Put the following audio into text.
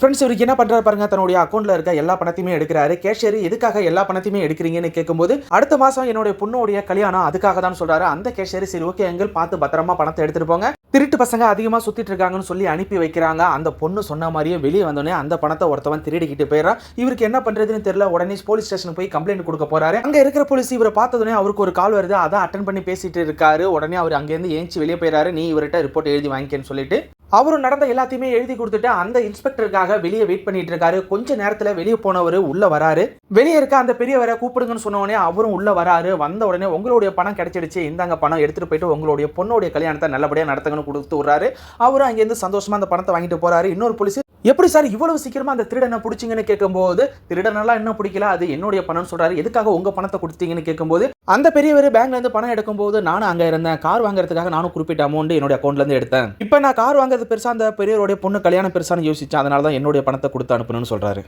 Friends இவருக்கு என்ன பண்றாரு பாருங்க தன்னுடைய அக்கௌண்ட்ல இருக்க எல்லா பணத்தையுமே எடுக்கிறாரு. கேஷியர் எதுக்காக எல்லா பணத்தையுமே எடுக்கிறீங்கன்னு கேட்கும்போது அடுத்த மாசம் என்னுடைய பொண்ணுடைய கல்யாணம் அதுக்காக தான் சொல்றாரு. அந்த கேஷியர் சரி ஓகே எங்கள் பார்த்து பத்திரமா பணத்தை எடுத்துட்டு போங்க. திருட்டு பசங்க அதிகமா சுத்திட்டு இருக்காங்கன்னு சொல்லி அனுப்பி வைக்கிறாங்க. அந்த பொண்ணு சொன்ன மாதிரியே வெளியே வந்தோடனே அந்த பணத்தை ஒருத்தவன் திருடிக்கிட்டு போயிடறான். இவருக்கு என்ன பண்றதுன்னு தெரியல. உடனே போலீஸ் ஸ்டேஷனுக்கு போய் கம்ப்ளைண்ட் கொடுக்க போறாரு. அங்க இருக்கிற போலீஸ் இவரை பார்த்ததுனே அவருக்கு ஒரு கால் வருது. அதை அட்டன் பண்ணி பேசிட்டு இருக்காரு. உடனே அவர் அங்கேருந்து ஏஞ்சி வெளியே போயிறாரு நீ இவர்கிட்ட ரிப்போர்ட் எழுதி வாங்கிக்கன்னு சொல்லிட்டு அவரும் நடந்த எல்லாத்தையுமே எழுதி கொடுத்துட்டு அந்த இன்ஸ்பெக்டருக்காக வெளியே வெயிட் பண்ணிட்டு இருக்காரு. கொஞ்ச நேரத்துல வெளியே போனவர் உள்ள வராரு. வெளியே இருக்க அந்த பெரியவரை கூப்பிடுங்கன்னு சொன்ன அவரும் உள்ள வராரு. வந்த உடனே உங்களுடைய பணம் கிடைச்சிடுச்சு. இந்தாங்க பணம் எடுத்துட்டு போயிட்டு உங்களுடைய பொண்ணுடைய கல்யாணத்தை நல்லபடியா நடத்துங்கன்னு கொடுத்து விடுறாரு. அவரும் அங்கேருந்து சந்தோஷமா அந்த பணத்தை வாங்கிட்டு போறாரு. இன்னொரு போலீஸ் எப்படி சார் இவ்வளவு சீக்கிரமா அந்த திருடனை பிடிச்சிங்கன்னு கேட்கும்போது திருடனெல்லாம் இன்னும் பிடிக்கல அது என்னுடைய பணம்னு சொல்றாரு. எதுக்காக உங்க பணத்தை கொடுத்தீங்கன்னு கேட்கும்போது அந்த பெரியவர் பேங்க்ல இருந்து பணம் எடுக்கும்போது நானும் அங்க இருந்தேன். கார் வாங்குறதுக்காக நானும் குறிப்பிட்ட அமௌண்ட் என்னுடைய அக்கௌண்ட்ல இருந்து எடுத்தேன். இப்போ நான் கார் வாங்குறது பெருசா அந்த பெரியவருடைய பொண்ணு கல்யாணம் பெருசான்னு யோசிச்சேன். அதனால தான் என்னுடைய பணத்தை கொடுத்து அனுப்பணும்னு சொல்றாரு.